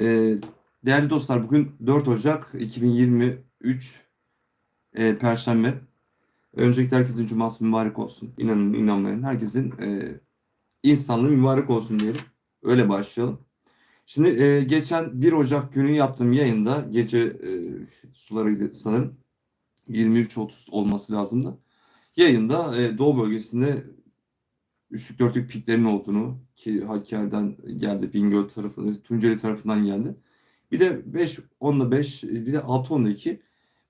Ee, değerli dostlar bugün 4 Ocak 2023 e, Perşembe. Öncelikle herkesin cuması mübarek olsun. İnanın inanmayın. Herkesin e, insanlığı mübarek olsun diyelim. Öyle başlayalım. Şimdi e, geçen 1 Ocak günü yaptığım yayında gece e, sularıydı sanırım. 23.30 olması lazımdı. Yayında e, Doğu bölgesinde üçlük dörtlük piklerin olduğunu ki Hakkari'den geldi, Bingöl tarafından, Tunceli tarafından geldi. Bir de 5 10'da 5, bir de 6 10'da 2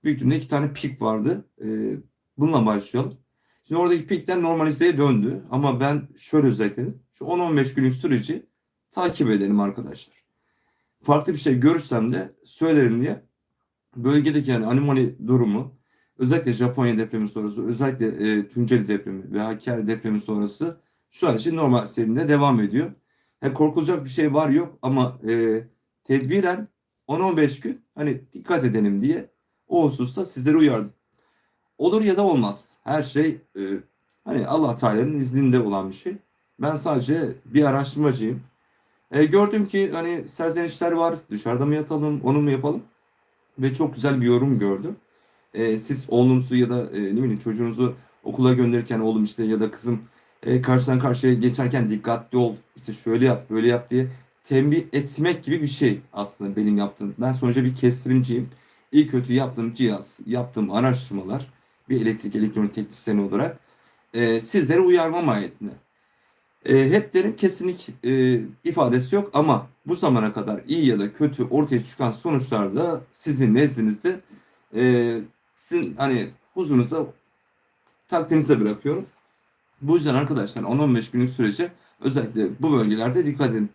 büyüklüğünde iki tane pik vardı. Ee, bununla başlayalım. Şimdi oradaki pikler normalizeye döndü ama ben şöyle özetledim. Şu 10-15 günlük süreci takip edelim arkadaşlar. Farklı bir şey görürsem de söylerim diye bölgedeki yani anomali durumu özellikle Japonya depremi sonrası özellikle e, Tunceli depremi ve Hakkari depremi sonrası şu an için normal seyrinde devam ediyor. Yani korkulacak bir şey var yok ama e, tedbiren 10-15 gün hani dikkat edelim diye o hususta sizleri uyardım. Olur ya da olmaz. Her şey e, hani Allah Teala'nın izninde olan bir şey. Ben sadece bir araştırmacıyım. E, gördüm ki hani serzenişler var. Dışarıda mı yatalım, onu mu yapalım? Ve çok güzel bir yorum gördüm. E, siz oğlunuzu ya da e, ne bileyim çocuğunuzu okula gönderirken oğlum işte ya da kızım e, karşıdan karşıya geçerken dikkatli ol, işte şöyle yap, böyle yap diye tembih etmek gibi bir şey aslında benim yaptığım. Ben sonuçta bir kestiriciyim. İyi kötü yaptığım cihaz, yaptığım araştırmalar bir elektrik elektronik teknisyeni olarak e, sizlere uyarma mahiyetinde. E, hep derim kesinlik e, ifadesi yok ama bu zamana kadar iyi ya da kötü ortaya çıkan sonuçlarda sizin nezdinizde e, sizin hani huzurunuzda takdirinize bırakıyorum. Bu yüzden arkadaşlar 10-15 günlük sürece özellikle bu bölgelerde dikkat edin.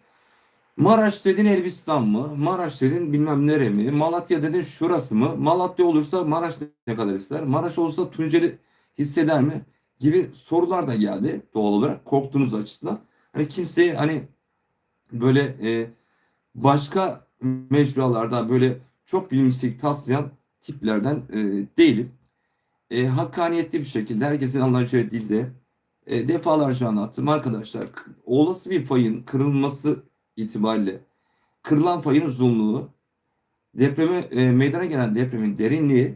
Maraş dedin Elbistan mı? Maraş dedin bilmem nere mi? Malatya dedin şurası mı? Malatya olursa Maraş ne kadar ister? Maraş olursa Tunceli hisseder mi? Gibi sorular da geldi doğal olarak korktuğunuz açısından. Hani kimseyi hani böyle e, başka mecralarda böyle çok bilimsizlik taslayan tiplerden e, değilim. E, hakkaniyetli bir şekilde herkesin anlayacağı dilde e, defalarca anlattım arkadaşlar. Olası bir fayın kırılması itibariyle kırılan fayın uzunluğu, depreme e, meydana gelen depremin derinliği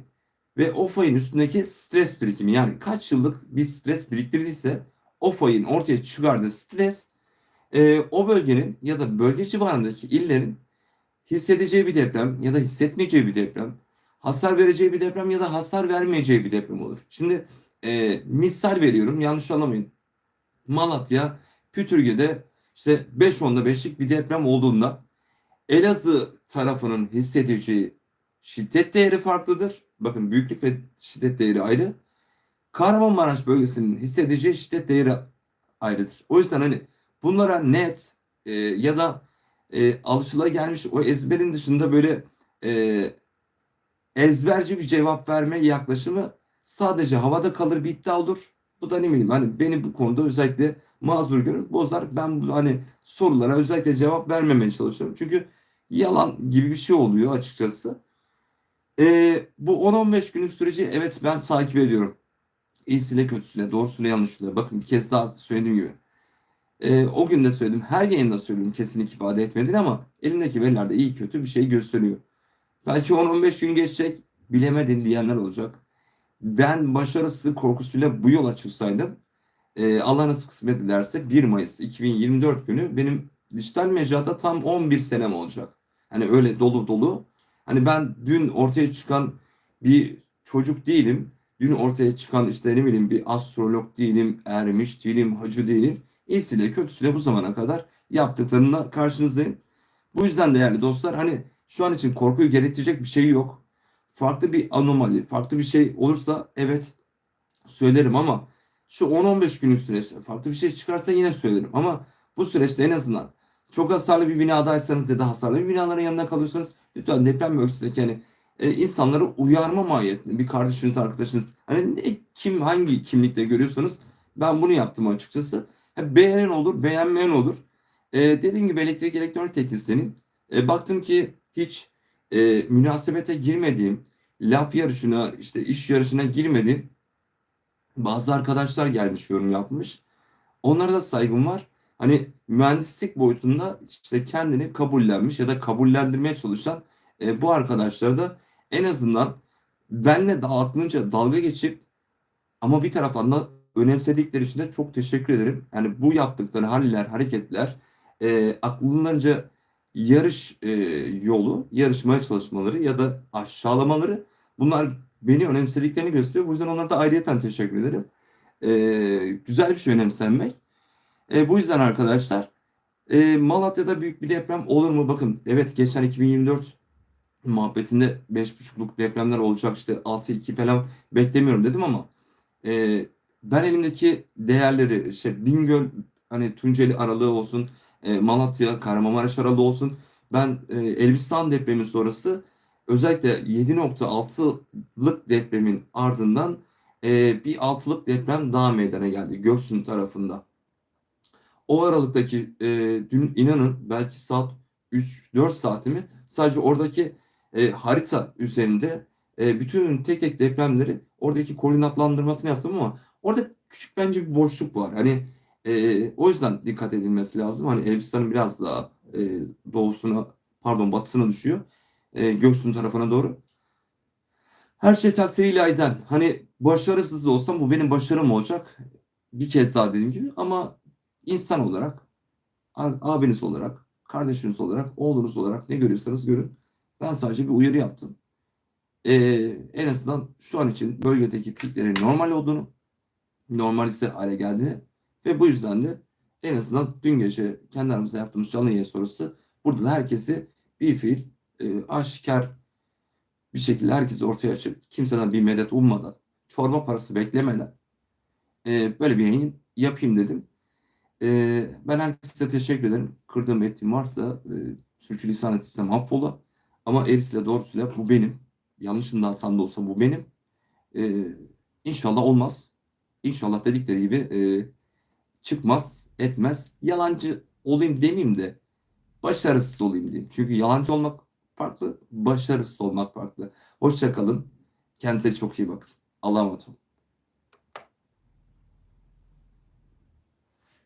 ve o fayın üstündeki stres birikimi yani kaç yıllık bir stres biriktirdiyse o fayın ortaya çıkardığı stres e, o bölgenin ya da bölge civarındaki illerin hissedeceği bir deprem ya da hissetmeyeceği bir deprem, hasar vereceği bir deprem ya da hasar vermeyeceği bir deprem olur. Şimdi e, misal veriyorum yanlış anlamayın. Malatya, Pütürge'de işte 5 onda 5'lik bir deprem olduğunda Elazığ tarafının hissedeceği şiddet değeri farklıdır. Bakın büyüklük ve şiddet değeri ayrı. Kahramanmaraş bölgesinin hissedeceği şiddet değeri ayrıdır. O yüzden hani bunlara net e, ya da e, alışılagelmiş o ezberin dışında böyle e, ezberci bir cevap verme yaklaşımı sadece havada kalır bir iddia olur. Bu da ne bileyim hani beni bu konuda özellikle mazur görür bozar. Ben bu hani sorulara özellikle cevap vermemeye çalışıyorum. Çünkü yalan gibi bir şey oluyor açıkçası. Ee, bu 10-15 günlük süreci evet ben takip ediyorum. İyisiyle kötüsüyle, doğrusuyla yanlışıyla. Bakın bir kez daha söylediğim gibi. Ee, o gün de söyledim. Her yayında söylüyorum kesinlik ifade etmedin ama elimdeki verilerde iyi kötü bir şey gösteriyor. Belki 10-15 gün geçecek bilemedin diyenler olacak ben başarısı korkusuyla bu yola çıksaydım e, Allah nasip kısmet ederse 1 Mayıs 2024 günü benim dijital mecrada tam 11 senem olacak. Hani öyle dolu dolu. Hani ben dün ortaya çıkan bir çocuk değilim. Dün ortaya çıkan işte ne bileyim bir astrolog değilim, ermiş değilim, hacı değilim. İyisiyle kötüsüyle bu zamana kadar yaptıklarımla karşınızdayım. Bu yüzden değerli dostlar hani şu an için korkuyu gerektirecek bir şey yok farklı bir anomali, farklı bir şey olursa evet söylerim ama şu 10-15 günlük süreçte farklı bir şey çıkarsa yine söylerim. Ama bu süreçte en azından çok hasarlı bir binadaysanız ya da hasarlı bir binaların yanında kalıyorsanız lütfen deprem bölgesindeki yani e, insanları uyarma mahiyetinde bir kardeşiniz, arkadaşınız hani ne, kim hangi kimlikle görüyorsanız ben bunu yaptım açıkçası. Yani beğenen olur, beğenmeyen olur. E, dediğim gibi elektrik elektronik teknisyenim. E, baktım ki hiç e, münasebete girmediğim, laf yarışına, işte iş yarışına girmediğim bazı arkadaşlar gelmiş, yorum yapmış. Onlara da saygım var. Hani mühendislik boyutunda işte kendini kabullenmiş ya da kabullendirmeye çalışan e, bu arkadaşlara da en azından benle de dalga geçip ama bir taraftan da önemsedikleri için de çok teşekkür ederim. Yani bu yaptıkları haller, hareketler e, aklınca yarış e, yolu, yarışmaya çalışmaları ya da aşağılamaları bunlar beni önemsediklerini gösteriyor. Bu yüzden onlara da ayrıyeten teşekkür ederim. E, güzel bir şey önemsenmek. E, bu yüzden arkadaşlar e, Malatya'da büyük bir deprem olur mu? Bakın evet geçen 2024 muhabbetinde 5.5'luk depremler olacak işte 6-2 falan beklemiyorum dedim ama e, ben elimdeki değerleri işte Bingöl hani Tunceli aralığı olsun e, Malatya Kahramanmaraş aralığı olsun ben e, Elbistan depremi sonrası özellikle 7.6'lık depremin ardından e, bir 6'lık deprem daha meydana geldi Göksun tarafında. O aralıktaki e, dün inanın belki saat 3-4 saatimi sadece oradaki e, harita üzerinde e, bütün tek tek depremleri oradaki koordinatlandırmasını yaptım ama orada küçük bence bir boşluk var. Hani e, o yüzden dikkat edilmesi lazım. Hani Elbistan'ın biraz daha e, doğusuna pardon batısına düşüyor. E, Göksun tarafına doğru. Her şey takdiri ilahiden. Hani başarısız olsam bu benim başarım olacak. Bir kez daha dediğim gibi ama insan olarak, abiniz olarak, kardeşiniz olarak, oğlunuz olarak ne görüyorsanız görün. Ben sadece bir uyarı yaptım. Ee, en azından şu an için bölgedeki piklerin normal olduğunu, normalize hale geldiğini ve bu yüzden de en azından dün gece kendi aramızda yaptığımız canlı yayın sonrası burada da herkesi bir fiil e, aşikar bir şekilde herkesi ortaya açıp kimseden bir medet ummadan, çorba parası beklemeden e, böyle bir yayın yapayım dedim. E, ben herkese teşekkür ederim. Kırdığım ettiğim varsa e, sürçülisan ettiysem affola. Ama eğrisiyle doğrusuyla bu benim. Yanlışım da hatam da olsa bu benim. E, inşallah olmaz. İnşallah dedikleri gibi e, çıkmaz, etmez. Yalancı olayım demeyeyim de başarısız olayım diyeyim. Çünkü yalancı olmak farklı, başarısız olmak farklı. Hoşça kalın. Kendinize çok iyi bakın. Allah'a emanet olun.